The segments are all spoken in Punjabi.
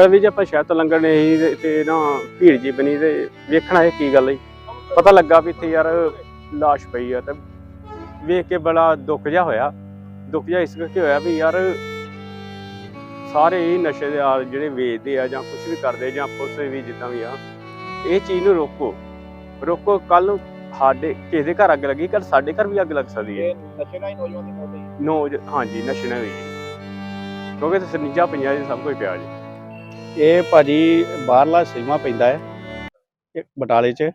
ਵੀ ਜੇ ਆਪਾਂ ਸ਼ਹਿਰ ਤੋਂ ਲੰਘਣ ਨਹੀਂ ਤੇ- ਨਾ ਭੀੜ ਜੀ ਬਣੀ ਤੇ ਵੇਖਣਾ ਇਹ ਕੀ ਗੱਲ ਹੈ ਪਤਾ ਲੱਗਾ ਵੀ ਇੱਥੇ ਯਾਰ ਲਾਸ਼ ਪਈ ਆ ਤੇ ਵੇਖ ਕੇ ਬੜਾ ਦੁੱਖ ਜਿਹਾ ਹੋਇਆ। ਦੁੱਖ ਜਿਹਾ ਇਸ ਕਰਕੇ ਹੋਇਆ ਵੀ ਯਾਰ ਸਾਰੇ ਹੀ ਨਸ਼ੇ ਦੇ ਆ ਜਿਹੜੇ ਵੇਚਦੇ ਆ ਜਾਂ ਕੁਝ ਵੀ ਕਰਦੇ ਜਾਂ ਪੁਲਿਸ ਵੀ ਜਿੱਦਾਂ ਵੀ ਆ ਇਹ ਚੀਜ਼ ਨੂੰ ਰੋਕੋ। ਰੋਕੋ ਕੱਲ ਸਾਡੇ ਕਿਸੇ ਦੇ ਘਰ ਅੱਗ ਲੱਗੀ ਕੱਲ ਸਾਡੇ ਘਰ ਵੀ ਅੱਗ ਲੱਗ ਸਕਦੀ ਹੈ। ਇਹ ਨਸ਼ੇ ਨਾਲ ਹੀ ਨੌਜਵਾਨ ਦੀ ਮੌਤ ਹੋਈ। ਨੋ ਹਾਂਜੀ ਨਸ਼ੇ ਨਾਲ ਵੀ ਕਿਉਂਕਿ ਤੇ ਸਨੀਜਾ ਪੰਜਾ ਜੀ ਸਭ ਕੁਝ ਪਿਆ ਜੀ। ਇਹ ਭਾਜੀ ਬਾਹਰਲਾ ਸੀਮਾ ਪੈਂਦਾ ਹੈ ਇੱਕ ਬਟਾਲੇ 'ਚ।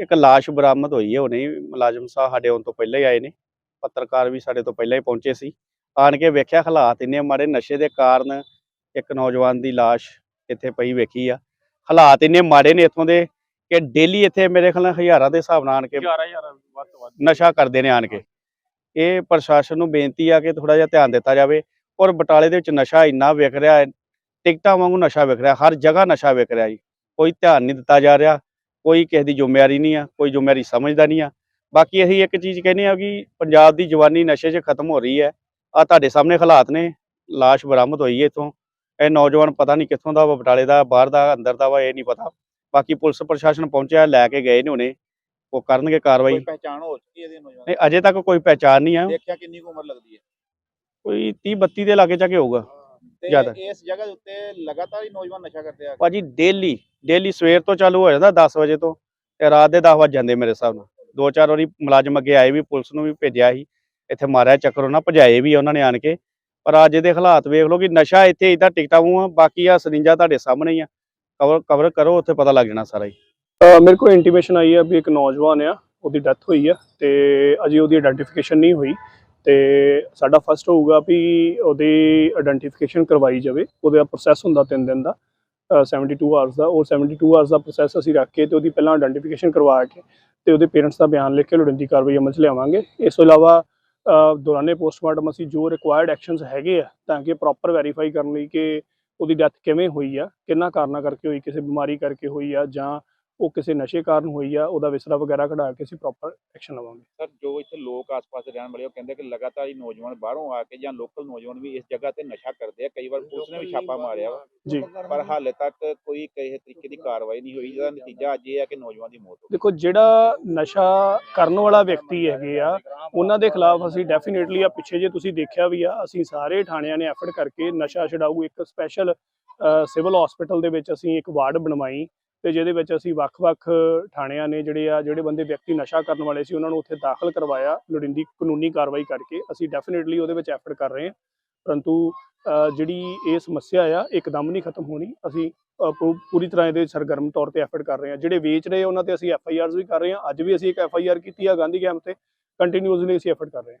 ਇੱਕ ਲਾਸ਼ ਬਰਾਮਦ ਹੋਈ ਹੈ ਹੁਣੇ ਹੀ ਮੁਲਾਜ਼ਮ ਸਾਹਿਬ ਸਾਡੇ ਆਉਣ ਤੋਂ ਪਹਿਲਾਂ ਹੀ ਆਏ ਨੇ। ਪੱਤਰਕਾਰ ਵੀ ਸਾਡੇ ਤੋਂ ਪਹਿਲਾਂ ਹੀ ਪਹੁੰਚੇ ਸੀ। ਆਣ ਕੇ ਵੇਖਿਆ ਹਾਲਾਤ ਇੰਨੇ ਮਾੜੇ ਨਸ਼ੇ ਦੇ ਕਾਰਨ ਇੱਕ ਨੌਜਵਾਨ ਦੀ ਲਾਸ਼ ਇੱਥੇ ਪਈ ਵੇਖੀ ਆ। ਹਾਲਾਤ ਇੰਨੇ ਮਾੜੇ ਨੇ ਇੱਥੋਂ ਦੇ ਕਿ ਡੇਲੀ ਇੱਥੇ ਮੇਰੇ ਖਿਆਲ ਨਾਲ ਹਜ਼ਾਰਾਂ ਦੇ ਹਿਸਾਬ ਨਾਲ ਆਣ ਕੇ 11000 ਵੱਧ ਤੋਂ ਵੱਧ। ਨਸ਼ਾ ਕਰਦੇ ਨੇ ਆਣ ਕੇ। ਇਹ ਪ੍ਰਸ਼ਾਸਨ ਨੂੰ ਬੇਨਤੀ ਆ ਕਿ ਥੋੜਾ ਜਿਹਾ ਧਿਆਨ ਦਿੱਤਾ ਜਾਵੇ। ਔਰ ਬਟਾਲੇ ਦੇ ਵਿੱਚ ਨਸ਼ਾ ਇੰਨਾ ਵਿਕ ਰਿਹਾ ਹੈ ਟਿਕਟਾਂ ਵਾਂਗੂ ਨਸ਼ਾ ਵਿਕ ਰਿਹਾ ਹਰ ਜਗ੍ਹਾ ਨਸ਼ਾ ਵਿਕ ਰਿਹਾ ਜੀ। ਕੋਈ ਧਿਆਨ ਨਹੀਂ ਦਿੱਤਾ ਜਾ ਰਿਹਾ ਕੋਈ ਕਿਸੇ ਦੀ ਜ਼ਿੰਮੇਵਾਰੀ ਨਹੀਂ ਆ ਕੋਈ ਜ਼ਿੰਮੇਵਾਰੀ ਸਮਝਦਾ ਨਹੀਂ ਆ। ਬਾਕੀ ਅਸੀਂ ਇੱਕ ਚੀਜ਼ ਕਹਿੰਦੇ ਆ ਕਿ ਪੰਜਾਬ ਦੀ ਜਵਾਨੀ ਨਸ਼ੇ 'ਚ ਖਤਮ ਹੋ ਰਹੀ ਹੈ। ਆ ਤੁਹਾਡੇ ਸਾਹਮਣੇ ਹਾਲਾਤ ਨੇ ਲਾਸ਼ ਬਰਾਮਦ ਹੋਈ ਹੈ ਇਥੋਂ। ਇਹ ਨੌਜਵਾਨ ਪਤਾ ਨਹੀਂ ਕਿੱਥੋਂ ਦਾ ਵਾ ਬਟਾਲੇ ਦਾ ਬਾਹਰ ਦਾ ਅੰਦਰ ਦਾ ਵਾ ਇਹ ਨਹੀਂ ਪਤਾ। ਬਾਕੀ ਪੁਲਿਸ ਪ੍ਰਸ਼ਾਸਨ ਪਹੁੰਚਿਆ ਲੈ ਕੇ ਗਏ ਨੇ ਹੁਣੇ। ਉਹ ਕਰਨਗੇ ਕਾਰਵਾਈ। ਕੋਈ ਪਹਿਚਾਣ ਹੋ ਚੁੱਕੀ ਹੈ ਇਹਦੀ ਨੌਜਵਾਨ ਨਹੀਂ ਅਜੇ ਤੱਕ ਕੋਈ ਪਹਿਚਾਣ ਨਹੀਂ ਆ? ਦੇਖਿਆ ਕਿੰਨੀ ਕੁ ਉਮਰ ਲੱਗਦੀ ਹੈ? ਕੋਈ 30 32 ਦੇ ਲਾਗੇ ਜਾ ਕੇ ਹੋਊਗਾ। ਜ਼ਿਆਦਾ। ਇਸ ਜਗ੍ਹਾ ਦੇ ਉੱਤੇ ਲਗਾਤਾਰ ਹੀ ਨੌਜਵਾਨ ਨਸ਼ਾ ਕਰਦੇ ਆ ਭਾਜੀ ਡੇਲੀ ਡੇਲੀ ਸਵੇਰ ਤੋਂ ਚਾਲੂ ਹੋ ਜਾਂਦਾ 10 ਵਜੇ ਤੋਂ ਤੇ ਰਾਤ ਦੇ 10 ਵਜ ਜਾਂਦੇ ਮੇਰੇ ਹਿਸਾਬ ਨਾਲ। ਦੋ ਚਾਰ ਵਾਰੀ ਮੁਲਾਜ਼ਮ ਅੱਗੇ ਆਏ ਵੀ ਪੁਲਿਸ ਨੂੰ ਵੀ ਭੇਜਿਆ ਸੀ। ਇੱਥੇ ਮਾਰਿਆ ਚੱਕਰ ਉਹਨਾਂ ਭਜਾਏ ਵੀ ਆ ਉਹਨਾਂ ਨੇ ਆਣ ਕੇ। ਪਰ ਅੱਜ ਦੇ ਹਾਲਾਤ ਵੇਖ ਲਓ ਕਿ ਨਸ਼ਾ ਇੱਥੇ ਇਦਾਂ ਟਿਕਟਾ ਮੂੰਹ ਆ ਬਾਕੀ ਆ ਸਰਿੰਜਾ ਤੁਹਾਡੇ ਸਾਹਮਣੇ ਹੀ ਆ। ਕਵਰ ਕਵਰ ਕਰੋ ਉੱਥੇ ਪਤਾ ਲੱਗ ਜਾਣਾ ਸਾਰਾ ਹੀ। ਮੇਰੇ ਕੋਲ ਇੰਟੀਮੇਸ਼ਨ ਆਈ ਹੈ ਵੀ ਇੱਕ ਨੌਜਵਾਨ ਆ ਉਹਦੀ ਡੈਥ ਹੋਈ ਆ ਤੇ ਅਜੇ ਉਹਦੀ ਆਇਡੈਂਟੀਫਿਕੇਸ਼ਨ ਨਹੀਂ ਹੋਈ। ਤੇ ਸਾਡਾ ਫਸਟ ਹੋਊਗਾ ਵੀ ਉਹਦੀ ਆਇਡੈਂਟੀਫਿਕੇਸ਼ਨ ਕਰਵਾਈ ਜਾਵੇ ਉਹਦਾ ਪ੍ਰੋਸੈਸ ਹੁੰਦਾ 3 ਦਿਨ ਦਾ ਅ, 72 ਆਵਰਸ ਦਾ ਉਹ 72 ਆਵਰਸ ਦਾ ਪ੍ਰੋਸੈਸ ਅਸੀਂ ਰੱਖ ਕੇ ਤੇ ਉਹਦੀ ਪਹਿਲਾਂ ਆਇਡੈਂਟੀਫਿਕੇਸ਼ਨ ਕਰਵਾ ਕੇ ਤੇ ਉਹਦੇ ਪੇਰੈਂਟਸ ਦਾ ਬਿਆਨ ਲਿਖ ਕੇ ਲੋੜੀਂਦੀ ਕਾਰਵਾਈ ਅਮਲ 'ਚ ਲਿਆਵਾਂਗੇ। ਇਸ ਤੋਂ ਇਲਾਵਾ ਦੌਰਾਨੇ ਪੋਸਟਮਾਰਟਮ ਅਸੀਂ ਜੋ ਰਿਕੁਆਇਰਡ ਐਕਸ਼ਨਸ ਹੈਗੇ ਆ ਤਾਂ ਕਿ ਪ੍ਰੋਪਰ ਵੈਰੀਫਾਈ ਕਰਨ ਲਈ ਕਿ ਉਹਦੀ ਡੈਥ ਕਿਵੇਂ ਹੋਈ ਆ ਕਿੰਨਾ ਕਾਰਨਾਂ ਕਰਕੇ ਹੋਈ ਕਿਸੇ ਬਿਮਾਰੀ ਕਰਕੇ ਹੋਈ ਆ ਜਾਂ ਉਹ ਕਿਸੇ ਨਸ਼ੇ ਕਾਰਨ ਹੋਈ ਆ ਉਹਦਾ ਵਿਸਰਾ ਵਗੈਰਾ ਕਢਾ ਕੇ ਅਸੀਂ ਪ੍ਰੋਪਰ ਐਕਸ਼ਨ ਲਵਾਂਗੇ। ਸਰ ਜੋ ਇੱਥੇ ਲੋਕ ਆਸ-ਪਾਸ ਦੇ ਰਹਿਣ ਵਾਲੇ ਉਹ ਕਹਿੰਦੇ ਕਿ ਲਗਾਤਾਰ ਹੀ ਨੌਜਵਾਨ ਬਾਹਰੋਂ ਆ ਕੇ ਜਾਂ ਲੋਕਲ ਨੌਜਵਾਨ ਵੀ ਇਸ ਜਗ੍ਹਾ ਤੇ ਨਸ਼ਾ ਕਰਦੇ ਆ ਕਈ ਵਾਰ ਪੁਲਿਸ ਨੇ ਵੀ ਛਾਪਾ ਮਾਰਿਆ ਵਾ। ਜੀ। ਪਰ ਹਾਲੇ ਤੱਕ ਕੋਈ ਕਿਸੇ ਤਰੀਕੇ ਦੀ ਕਾਰਵਾਈ ਨਹੀਂ ਹੋਈ ਜਿਹਦਾ ਨਤੀਜਾ ਅੱਜ ਇਹ ਹੈ ਕਿ ਨੌਜਵਾਨ ਦੀ ਮੌਤ ਹੋ ਦੇਖੋ ਜਿਹੜਾ ਨਸ਼ਾ ਕਰਨ ਵਾਲਾ ਵਿਅਕਤੀ ਹੈਗੇ ਆ ਉਹਨਾਂ ਦੇ ਖਿਲਾਫ ਅਸੀਂ ਡੈਫੀਨੇਟਲੀ ਆ ਪਿੱਛੇ ਜੇ ਤੁਸੀਂ ਦੇਖਿਆ ਵੀ ਆ ਅਸੀਂ ਸਾਰੇ ਥਾਣਿਆਂ ਨੇ ਐਫਰਟ ਕਰਕੇ ਨਸ਼ਾ ਛਡਾਊ ਇੱਕ ਸਪੈਸ਼ਲ ਸਿਵਲ ਹਸਪੀਟਲ ਦੇ ਵਿੱਚ ਅਸੀਂ ਇੱਕ ਵਾਰਡ ਬਣਵਾਈ ਤੇ ਜਿਹਦੇ ਵਿੱਚ ਅਸੀਂ ਵੱਖ-ਵੱਖ ਥਾਣਿਆਂ ਨੇ ਜਿਹੜੇ ਆ, ਜਿਹੜੇ ਬੰਦੇ ਵਿਅਕਤੀ ਨਸ਼ਾ ਕਰਨ ਵਾਲੇ ਸੀ, ਉਹਨਾਂ ਨੂੰ ਉੱਥੇ ਦਾਖਲ ਕਰਵਾਇਆ, ਲੋੜੀਂਦੀ ਕਾਨੂੰਨੀ ਕਾਰਵਾਈ ਕਰਕੇ। ਅਸੀਂ ਡੈਫੀਨੇਟਲੀ ਉਹਦੇ ਵਿੱਚ ਐਫਰਟ ਕਰ ਰਹੇ ਹਾਂ। ਪਰੰਤੂ ਜਿਹੜੀ ਇਹ ਸਮੱਸਿਆ ਆ ਇੱਕਦਮ ਨਹੀਂ ਖਤਮ ਹੋਣੀ। ਅਸੀਂ ਪੂ- ਪੂਰੀ ਤਰ੍ਹਾਂ ਇਹਦੇ ਸਰਗਰਮ ਤੌਰ ਤੇ ਐਫਰਟ ਕਰ ਰਹੇ ਹਾਂ। ਜਿਹੜੇ ਵੇਚ ਰਹੇ ਉਹਨਾਂ ਤੇ ਅਸੀਂ ਐਫ ਆਈ ਆਰਸ ਵੀ ਕਰ ਰਹੇ ਹਾਂ। ਅੱਜ ਵੀ ਅਸੀਂ ਇੱਕ ਐਫ ਆਈ ਆਰ ਕੀਤੀ ਆ, ਗਾਂਧੀ ਕੈਂਪ ਤੇ। ਕੰਟੀਨਿਊਸਲੀ ਅਸੀਂ ਐਫਰਟ ਕਰ ਰਹੇ ਹਾਂ।